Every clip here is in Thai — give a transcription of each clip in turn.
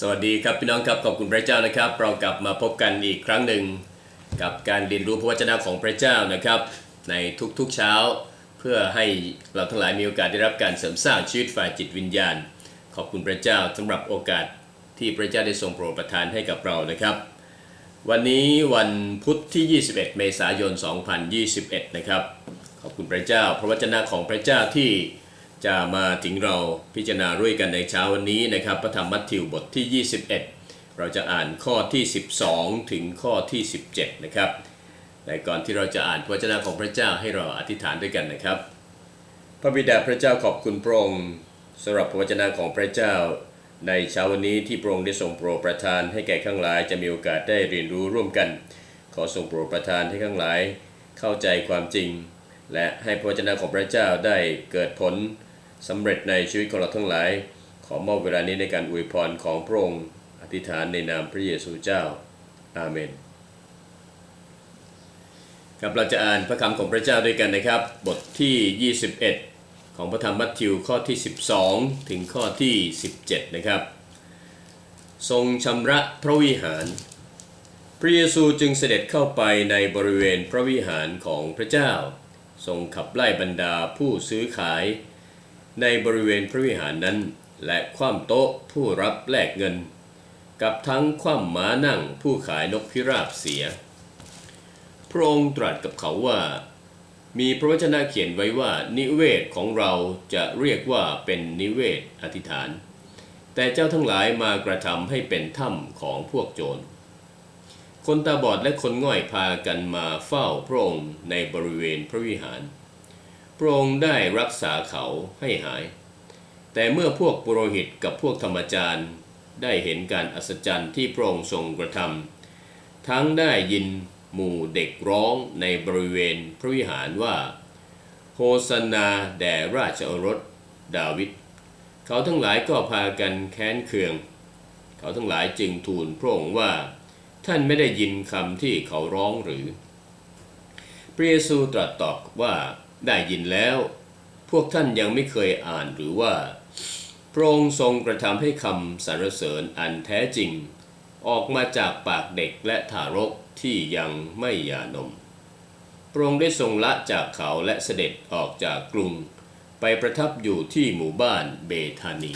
สวัสดีครับพี่น้องครับขอบคุณพระเจ้านะครับ เรากลับมาพบกันอีกครั้งหนึ่ง กับการเรียนรู้พระวจนะของพระเจ้านะครับ ในทุกๆเช้า เพื่อให้เราทั้งหลายมีโอกาสได้รับการเสริมสร้างชีวิตฝ่ายจิตวิญญาณ ขอบคุณพระเจ้าสำหรับโอกาสที่พระเจ้าได้ทรงโปรดประทานให้กับเรานะครับ วันนี้วันพุธที่ 21 เมษายน 2021 นะครับขอบคุณพระเจ้า พระวจนะของพระเจ้าที่ จะมาถึงเราพิจารณาด้วยกันในเช้าวันนี้นะครับ พระธรรมมัทธิวบทที่ 21 เราจะอ่านข้อที่ 12 ถึงข้อที่ 17 นะครับแต่ก่อนที่เราจะอ่านพระวจนะของพระเจ้าให้เราอธิษฐานด้วยกันนะครับ พระบิดาพระเจ้าขอบคุณพระองค์สำหรับพระวจนะของพระเจ้า ในเช้าวันนี้ที่พระองค์ได้ทรงโปรดประทานให้แก่ข้างหลายจะมีโอกาสได้เรียนรู้ร่วมกัน ขอทรงโปรดประทานให้ข้างหลายเข้าใจความจริง และให้พระวจนะของพระเจ้าได้เกิดผล สำเร็จในชีวิตของเราทั้งหลาย ขอมอบเวลานี้ในการอวยพรของพระองค์อธิษฐานในนามพระเยซูเจ้า อาเมนครับเราจะอ่านพระคำของพระเจ้าด้วยกันนะครับ บทที่ 21 ของพระธรรมมัทธิวข้อที่ 12 ถึงข้อที่ 17 นะครับ ทรงชำระพระวิหาร พระเยซูจึงเสด็จเข้าไปในบริเวณพระวิหารของพระเจ้า ทรงขับไล่บรรดาผู้ซื้อขาย ในบริเวณพระวิหารนั้น และคว่ำโต๊ะผู้รับแลกเงิน กับทั้งคว่ำม้านั่งผู้ขายนกพิราบเสีย พระองค์ตรัสกับเขาว่า มีพระวจนะเขียนไว้ว่านิเวศของเราจะเรียกว่าเป็นนิเวศอธิษฐาน แต่เจ้าทั้งหลายมากระทำให้เป็นถ้ำของพวกโจรคนตาบอดและคนง่อยพากันมาเฝ้าพระองค์ในบริเวณพระวิหาร พระองค์ได้รักษาเขาให้หาย แต่เมื่อพวกปุโรหิตกับพวกธรรมจารย์ได้เห็นการอัศจรรย์ที่พระองค์ทรงกระทำทั้งได้ยินหมู่เด็กร้องในบริเวณพระวิหารว่า โฮสนาแด่ราชโอรสดาวิดเขาทั้งหลายก็พากันแค้นเคือง เขาทั้งหลายจึงทูลพระองค์ว่า ท่านไม่ได้ยินคำที่เขาร้องหรือ พระเยซูตรัสตอบว่า ได้ยินแล้ว พวกท่านยังไม่เคยอ่านหรือว่า พระองค์ทรงกระทำให้คำสรรเสริญอันแท้จริง ออกมาจากปากเด็กและทารกที่ยังไม่หย่านม พระองค์ได้ทรงละจากเขาและเสด็จออกจากกรุง ไปประทับอยู่ที่หมู่บ้านเบธานี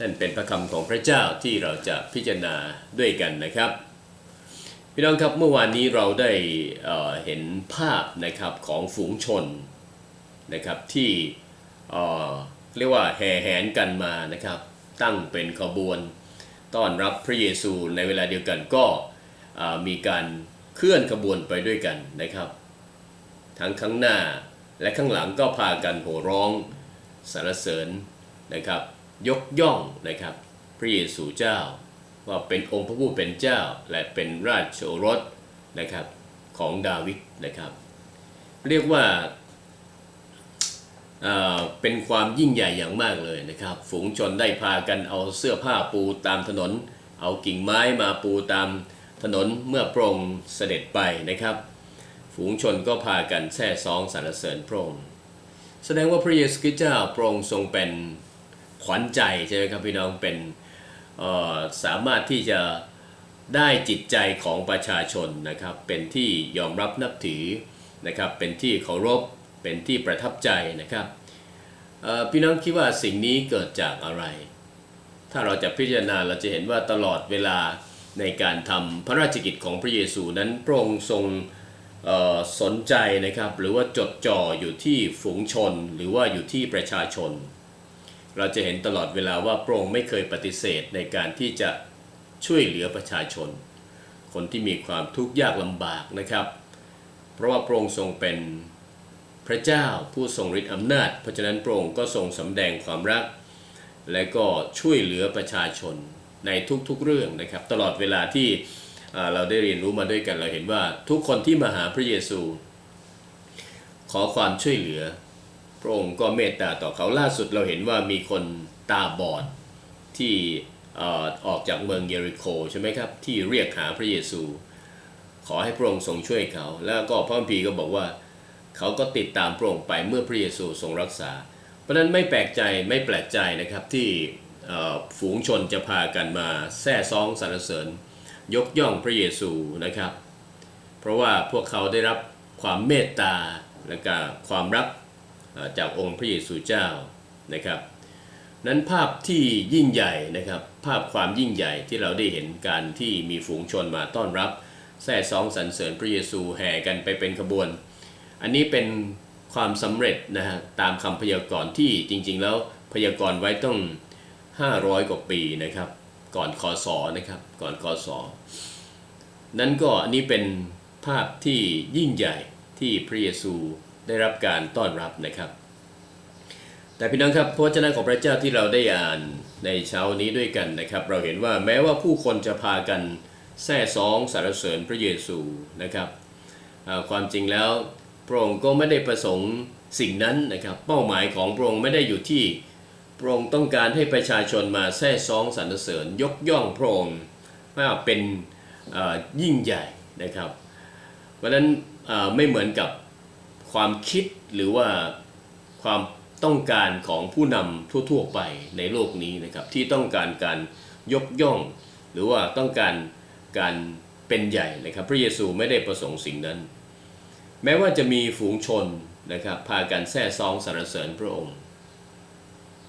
นั่นเป็นพระคำของพระเจ้าที่เราจะพิจารณาด้วยกันนะครับ พี่น้องครับเมื่อวานนี้เราได้เอ่อเห็นภาพนะครับของฝูงชนนะครับที่เเรียกว่าแห่แหนกันมานะครับ ตั้งเป็นขบวนต้อนรับพระเยซูในเวลาเดียวกันก็มีการเคลื่อนขบวนไปด้วยกันนะครับ ทั้งข้างหน้าและข้างหลังก็พากันโห่ร้องสรรเสริญนะครับ ยกย่องนะครับ พระเยซูเจ้า ว่าเป็นองค์พระผู้เป็นเจ้า และเป็นราชโอรสนะครับของดาวิดนะครับ เรียกว่าเอ่อเป็นความยิ่งใหญ่อย่างมากเลยนะครับ ฝูงชนได้พากันเอาเสื้อผ้าปูตามถนน เอากิ่งไม้มาปูตามถนนเมื่อพระองค์เสด็จไปนะครับ ฝูงชนก็พากันแซ่ซองสรรเสริญพระองค์แสดงว่าพระเยซูคริสต์เจ้าพระองค์ทรงเป็นขวัญใจใช่ไหมครับพี่น้องเป็น สามารถที่จะได้จิตใจของประชาชนนะครับเป็นที่ยอมรับนับถือนะครับเป็นที่เคารพเป็นที่ประทับใจนะครับพี่น้องคิดว่าสิ่งนี้เกิดจากอะไร ถ้าเราจะพิจารณาเราจะเห็นว่าตลอดเวลาในการทำพระราชกิจของพระเยซูนั้นพระองค์ทรงสนใจนะครับหรือว่าจดจ่ออยู่ที่ฝูงชนหรือว่าอยู่ที่ประชาชน เราจะเห็นตลอดเวลาว่าพระองค์ไม่เคยปฏิเสธในการที่จะช่วยเหลือประชาชน คนที่มีความทุกข์ยากลำบากนะครับ เพราะว่าพระองค์ทรงเป็นพระเจ้าผู้ทรงฤทธิ์อำนาจ เพราะฉะนั้นพระองค์ก็ทรงสำแดงความรัก และก็ช่วยเหลือประชาชนในทุกๆเรื่องนะครับ ตลอดเวลาที่เราได้เรียนรู้มาด้วยกันเราเห็นว่าทุกคนที่มาหาพระเยซู ขอความช่วยเหลือ ระองค์ก็เมตตาต่อเขาล่าสุดเราเห็นว่ามีคนตาบอดที่ออกจากเมืองเยริโคใช่ไหมครับ ที่เรียกหาพระเยซู ขอให้พระองค์ทรงช่วยเขา แล้วก็พระคัมภีก็บอกว่าเขาก็ติดตามพระองค์ไปเมื่อพระเยซูทรงรักษา เพราะนั้นไม่แปลกใจไม่แปลกใจนะครับที่ฝูงชนจะพากันมาแซ่ซ้องสรรเสริญ ยกย่องพระเยซูนะครับ เพราะว่าพวกเขาได้รับความเมตตาและก็ความรัก จากองค์พระเยซูเจ้านะครับ นั้นภาพที่ยิ่งใหญ่นะครับ ภาพความยิ่งใหญ่ที่เราได้เห็นการที่มีฝูงชนมาต้อนรับแซ่ซองสรรเสริญพระเยซูแห่กันไปเป็นขบวน อันนี้เป็นความสำเร็จนะฮะตามคำพยากรณ์ที่จริงๆ แล้วพยากรณ์ไว้ต้อง 500 กว่าปีนะครับ ก่อนคอสอนะครับก่อนคอสอนั้นก็อันนี้เป็นภาพที่ยิ่งใหญ่ที่พระเยซู ได้รับการต้อนรับนะครับ แต่พี่น้องครับพระวจนะของพระเจ้าที่เราได้อ่านในเช้านี้ด้วยกันนะครับ เราเห็นว่าแม้ว่าผู้คนจะพากันแซ่ซองสรรเสริญพระเยซูนะครับความจริงแล้วพระองค์ก็ไม่ได้ประสงค์สิ่งนั้นนะครับเป้าหมายของพระองค์ไม่ได้อยู่ที่พระองค์ต้องการให้ประชาชนมาแซ่ซองสรรเสริญยกย่องพระองค์ว่าเป็นยิ่งใหญ่นะครับ เพราะฉะนั้นไม่เหมือนกับ ความคิดหรือว่าความต้องการของผู้นำทั่วๆไปในโลกนี้นะครับที่ต้องการการยกย่อง หรือว่าต้องการการเป็นใหญ่นะครับพระเยซูไม่ได้ประสงค์สิ่งนั้น แม้ว่าจะมีฝูงชนนะครับพากันแซ่ซองสรรเสริญพระองค์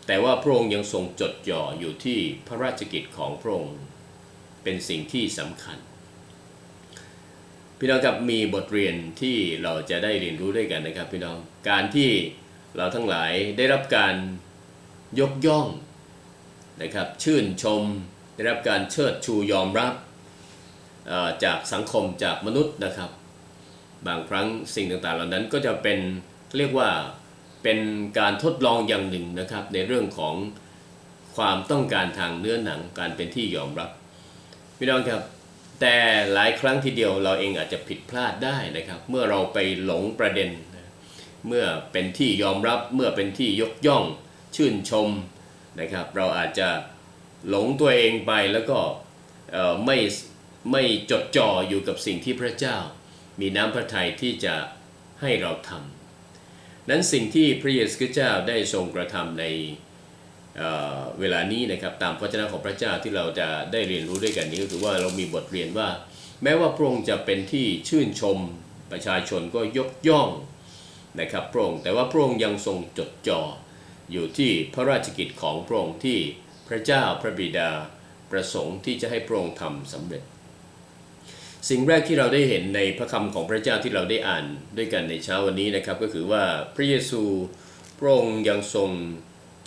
แต่ว่าพระองค์ยังทรงจดจ่ออยู่ที่พระราชกิจของพระองค์ เป็นสิ่งที่สำคัญ พี่น้องครับมีบทเรียนที่เราจะได้เรียนรู้ด้วยกันนะครับพี่น้องการที่เราทั้งหลายได้รับการยกย่องนะครับชื่นชม ได้รับการเชิดชูยอมรับจากสังคมจากมนุษย์นะครับ บางครั้งสิ่งต่างๆ เหล่านั้นก็จะเป็นเรียกว่าเป็นการทดลองอย่างหนึ่งนะครับ ในเรื่องของความต้องการทางเนื้อหนังการเป็นที่ยอมรับพี่น้องครับ แต่หลายครั้งทีเดียวเราเองอาจจะผิดพลาดได้นะครับ เมื่อเราไปหลงประเด็น เมื่อเป็นที่ยอมรับเมื่อเป็นที่ยกย่องชื่นชมนะครับ เราอาจจะหลงตัวเองไปแล้วก็ไม่ไม่จดจ่ออยู่กับสิ่งที่พระเจ้า มีน้ำพระทัยที่จะให้เราทำนั้นสิ่งที่พระเยซูคริสต์เจ้าได้ทรงกระทำใน เวลานี้นะครับตามพระเจ้าของพระเจ้าที่เราจะได้เรียนรู้ด้วยกันนี้ก็คือว่าเรามีบทเรียนว่า แม้ว่าพระองค์จะเป็นที่ชื่นชมประชาชนก็ยกย่องนะครับพระองค์แต่ว่าพระองค์ยังทรงจดจ่ออยู่ที่พระราชกิจของพระองค์ที่พระเจ้าพระบิดาประสงค์ที่จะให้พระองค์ทำสำเร็จ สิ่งแรกที่เราได้เห็นในพระคำของพระเจ้าที่เราได้อ่านด้วยกันในเช้าวันนี้นะครับ ก็คือว่าพระเยซูพระองค์ยังทรง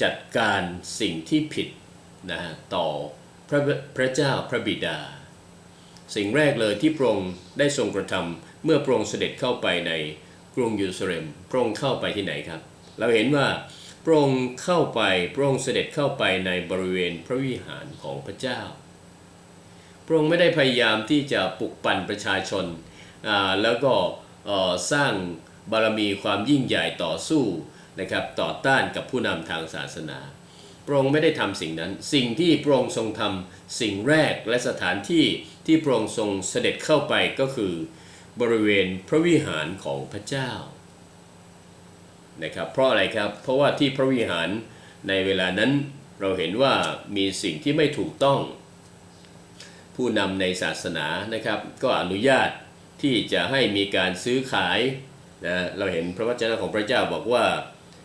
จัดการสิ่งที่ผิดนะฮะต่อพระพระเจ้าพระบิดา สิ่งแรกเลยที่พระองค์ได้ทรงกระทำเมื่อพระองค์เสด็จเข้าไปในกรุงเยรูซาเล็มพระองค์เข้าไปที่ไหนครับ เราเห็นว่าพระองค์เข้าไปพระองค์เสด็จเข้าไปในบริเวณพระวิหารของพระเจ้า พระองค์ไม่ได้พยายามที่จะปลุกปั่นประชาชนอ่าแล้วก็สร้างบารมีความยิ่งใหญ่ต่อสู้ นะครับต่อต้านกับผู้นำทางศาสนา พระองค์ไม่ได้ทำสิ่งนั้น สิ่งที่พระองค์ทรงทำสิ่งแรกและสถานที่ที่พระองค์ทรงเสด็จเข้าไปก็คือบริเวณพระวิหารของพระเจ้านะครับเพราะอะไรครับเพราะว่าที่พระวิหารในเวลานั้นเราเห็นว่ามีสิ่งที่ไม่ถูกต้อง ผู้นำในศาสนานะครับก็อนุญาตที่จะให้มีการซื้อขายนะเราเห็นพระวจนะของพระเจ้าบอกว่า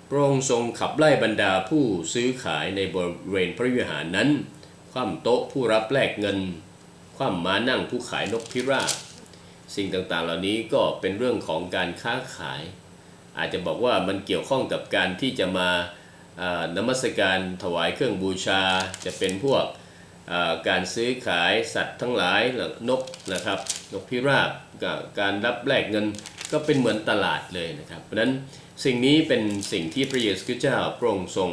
พระองค์ทรงขับไล่บรรดาผู้ซื้อขายในบริเวณพระวิหารนั้น คว่ำโต๊ะผู้รับแลกเงิน คว่ำม้านั่งผู้ขายนกพิราบ สิ่งต่างๆเหล่านี้ก็เป็นเรื่องของการค้าขาย อาจจะบอกว่ามันเกี่ยวข้องกับการที่จะมาอ่านมัสการถวายเครื่องบูชา จะเป็นพวกการซื้อขายสัตว์ทั้งหลายนกนะครับนกพิราบกับการรับแลกเงิน ก็เป็นเหมือนตลาดเลยนะครับ เพราะฉะนั้นสิ่งนี้เป็นสิ่งที่พระเยซูคริสต์เจ้าพระองค์ทรง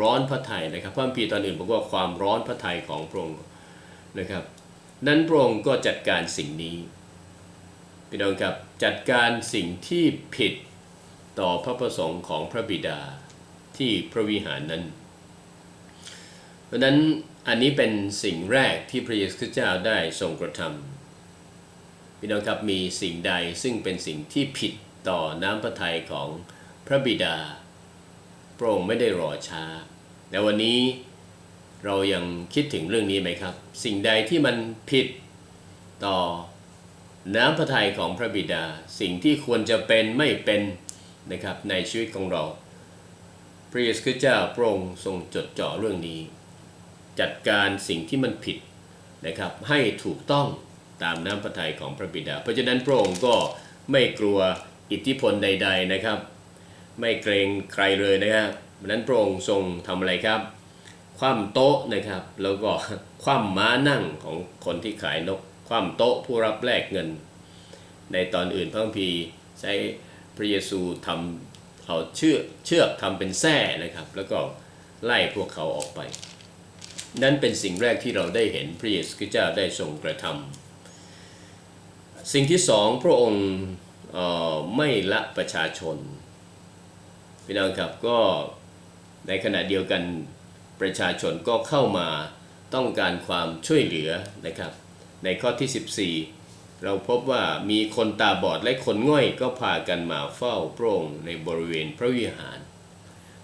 ร้อนพระทัยนะครับพระคัมภีร์ตอนอื่นบอกว่าความร้อนพระทัยของพระองค์นะครับ นั้นพระองค์ก็จัดการสิ่งนี้พี่น้องครับจัดการสิ่งที่ผิดต่อพระประสงค์ของพระบิดาที่พระวิหารนั้น เพราะนั้นอันนี้เป็นสิ่งแรกที่พระเยซูคริสต์เจ้าได้ทรงกระทำ พี่น้องครับมีสิ่งใดซึ่งเป็นสิ่งที่ผิดต่อน้ำพระทัยของพระบิดาพระองค์ไม่ได้รอช้าแต่วันนี้เรายังคิดถึงเรื่องนี้ไหมครับ สิ่งใดที่มันผิดต่อน้ำพระทัยของพระบิดา สิ่งที่ควรจะเป็นไม่เป็นนะครับในชีวิตของเรา พระเยซูคริสต์เจ้าพระองค์ทรงจดจ่อเรื่องนี้ จัดการสิ่งที่มันผิดนะครับให้ถูกต้อง ตามน้ำพระทัยของพระบิดา เพราะฉะนั้นพระองค์ก็ไม่กลัวอิทธิพลใด ๆนะครับ ไม่เกรงใครเลยนะครับเพราะฉะนั้นพระองค์ทรงทำอะไรครับ คว่ำโต๊ะนะครับ แล้วก็คว่ำม้านั่งของคนที่ขายนก คว่ำโต๊ะผู้รับแลกเงิน ในตอนอื่นพระคัมภีร์ใช้พระเยซูทำเอาเชือกเชือกทำเป็นแส้นะครับ แล้วก็ไล่พวกเขาออกไป นั่นเป็นสิ่งแรกที่เราได้เห็นพระเยซูคริสต์เจ้าได้ทรงกระทำ สิ่งที่สองพระองค์ไม่ละประชาชนพี่น้องครับก็ในขณะเดียวกันประชาชนก็เข้ามาต้องการความช่วยเหลือนะครับ ในข้อที่ 14 เราพบว่ามีคนตาบอดและคนง่อยก็พากันมาเฝ้าพระองค์ในบริเวณพระวิหาร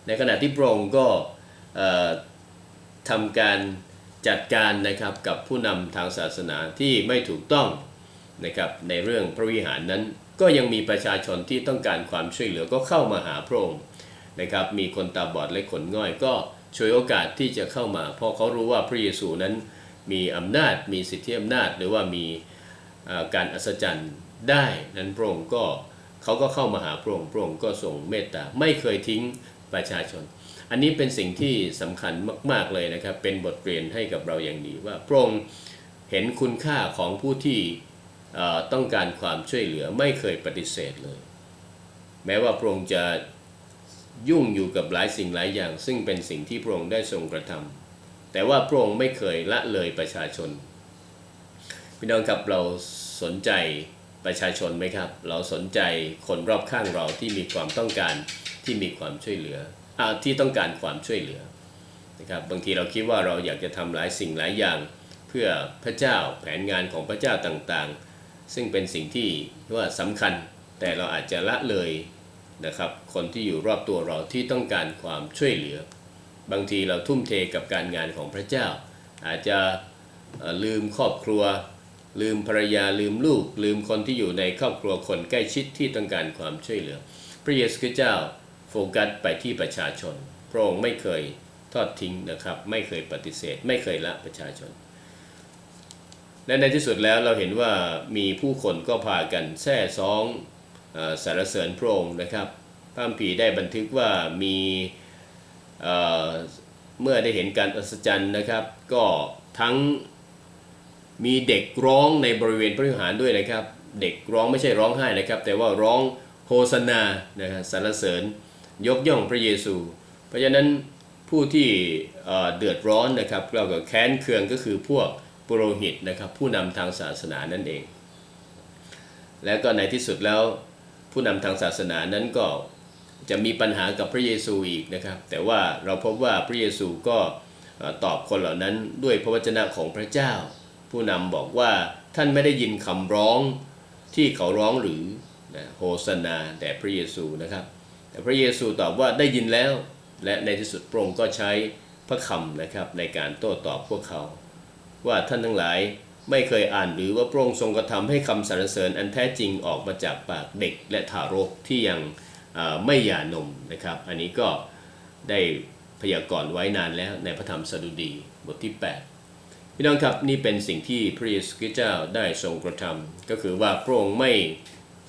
ในขณะที่พระองค์ก็ทำการจัดการนะครับกับผู้นำทางศาสนาที่ไม่ถูกต้อง นะครับในเรื่องพระวิหารนั้น ก็ยังมีประชาชนที่ต้องการความช่วยเหลือก็เข้ามาหาพระองค์นะครับมีคนตาบอดและขนง่อยก็ช่วยโอกาสที่จะเข้ามา เพราะเขารู้ว่าพระเยซูนั้นมีอำนาจมีสิทธิอำนาจ หรือว่ามีการอัศจรรย์ได้นั้นพระองค์ก็เขาก็เข้ามาหาพระองค์พระองค์ก็ทรงเมตตาไม่เคยทิ้งประชาชน อันนี้เป็นสิ่งที่สำคัญมากๆเลยนะครับ เป็นบทเรียนให้กับเราอย่างดีว่าพระองค์เห็นคุณค่าของผู้ที่ ต้องการความช่วยเหลือไม่เคยปฏิเสธเลย แม้ว่าพระองค์จะยุ่งอยู่กับหลายสิ่งหลายอย่าง ซึ่งเป็นสิ่งที่พระองค์ได้ทรงกระทำแต่ว่าพระองค์ไม่เคยละเลยประชาชนพี่น้องครับเราสนใจประชาชนไหมครับ เราสนใจคนรอบข้างเราที่มีความต้องการที่มีความช่วยเหลืออาที่ต้องการความช่วยเหลือนะครับบางทีเราคิดว่าเราอยากจะทำหลายสิ่งหลายอย่าง เพื่อพระเจ้าแผนงานของพระเจ้าต่างๆ ซึ่งเป็นสิ่งที่ว่าสำคัญแต่เราอาจจะละเลยนะครับ คนที่อยู่รอบตัวเราที่ต้องการความช่วยเหลือ บางทีเราทุ่มเทกับการงานของพระเจ้า อาจจะลืมครอบครัว ลืมภรรยาลืมลูก ลืมคนที่อยู่ในครอบครัวคนใกล้ชิดที่ต้องการความช่วยเหลือ พระเยซูคริสต์เจ้าโฟกัสไปที่ประชาชน พระองค์ไม่เคยทอดทิ้งนะครับ ไม่เคยปฏิเสธ ไม่เคยละประชาชน และในที่สุดแล้วเราเห็นว่ามีผู้คนก็พากันแซ่ซ้องสรรเสริญพระองค์นะครับพระคัมภีได้บันทึกว่ามีเมื่อได้เห็นการอัศจรรย์นะครับ ก็ทั้งมีเด็กร้องในบริเวณพระวิหารด้วยนะครับ เด็กร้องไม่ใช่ร้องไห้นะครับ แต่ว่าร้องโฮสนานะครับสรรเสริญยกย่องพระเยซู เพราะฉะนั้นผู้ที่เอ่อเดือดร้อนนะครับเราก็แค้นเคืองก็คือพวก ปุโรหิตนะครับผู้นำทางศาสนานั่นเอง แล้วก็ในที่สุดแล้วผู้นำทางศาสนานั้นก็จะมีปัญหากับพระเยซูอีกนะครับ แต่ว่าเราพบว่าพระเยซูก็ตอบคนเหล่านั้นด้วยพระวจนะของพระเจ้า ผู้นำบอกว่าท่านไม่ได้ยินคำร้องที่เขาร้องหรือนะโฮสนาแด่พระเยซูนะครับ แต่พระเยซูตอบว่าได้ยินแล้ว และในที่สุดพระองค์ก็ใช้พระคำนะครับในการโต้ตอบพวกเขา ว่าท่านทั้งหลายไม่เคยอ่านหรือว่าพระองค์ทรงกระทำให้คำสรรเสริญอันแท้จริงออกมาจากปากเด็กและทารกที่ยังไม่หย่านมนะครับ อันนี้ก็ได้พยากรณ์ไว้นานแล้วในพระธรรมสดุดีบทที่ 8 พี่น้องครับนี่เป็นสิ่งที่พระเยซูคริสต์เจ้าได้ทรงกระทำก็คือว่าพระองค์ไม่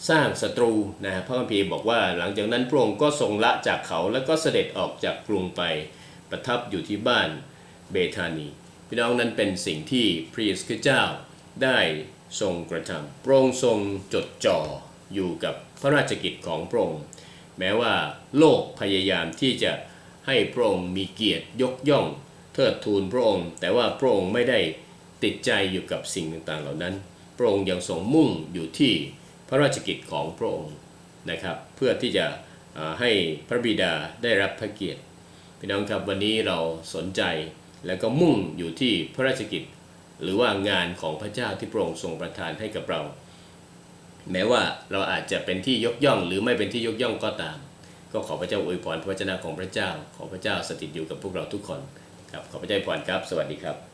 สร้างศัตรูนะฮะพระคัมภีร์บอกว่าหลังจากนั้นพระองค์ก็ทรงละจากเขาแล้วก็เสด็จออกจากกรุงไปประทับอยู่ที่บ้านเบธานี พี่น้องนั้นเป็นสิ่งที่พระเยซูคริสต์เจ้าได้ทรงกระทำพระองค์ทรงจดจ่ออยู่กับพระราชกิจของพระองค์แม้ว่าโลกพยายามที่จะให้พระองค์มีเกียรติยกย่อง เทิดทูนพระองค์ แต่ว่าพระองค์ไม่ได้ติดใจอยู่กับสิ่งต่างๆเหล่านั้น พระองค์ยังทรงมุ่งอยู่ที่พระราชกิจของพระองค์นะครับ เพื่อที่จะให้พระบิดาได้รับพระเกียรติพี่น้องครับวันนี้เราสนใจ แล้วก็มุ่งอยู่ที่พระราชกิจ หรือว่างานของพระเจ้าที่พระองค์ทรงประทานให้กับเรา แม้ว่าเราอาจจะเป็นที่ยกย่อง หรือไม่เป็นที่ยกย่องก็ตาม ก็ขอพระเจ้าอวยพรพระวจนะของพระเจ้า ขอพระเจ้าสถิตอยู่กับพวกเราทุกคนครับขอพระเจ้าอวยพรครับ สวัสดีครับ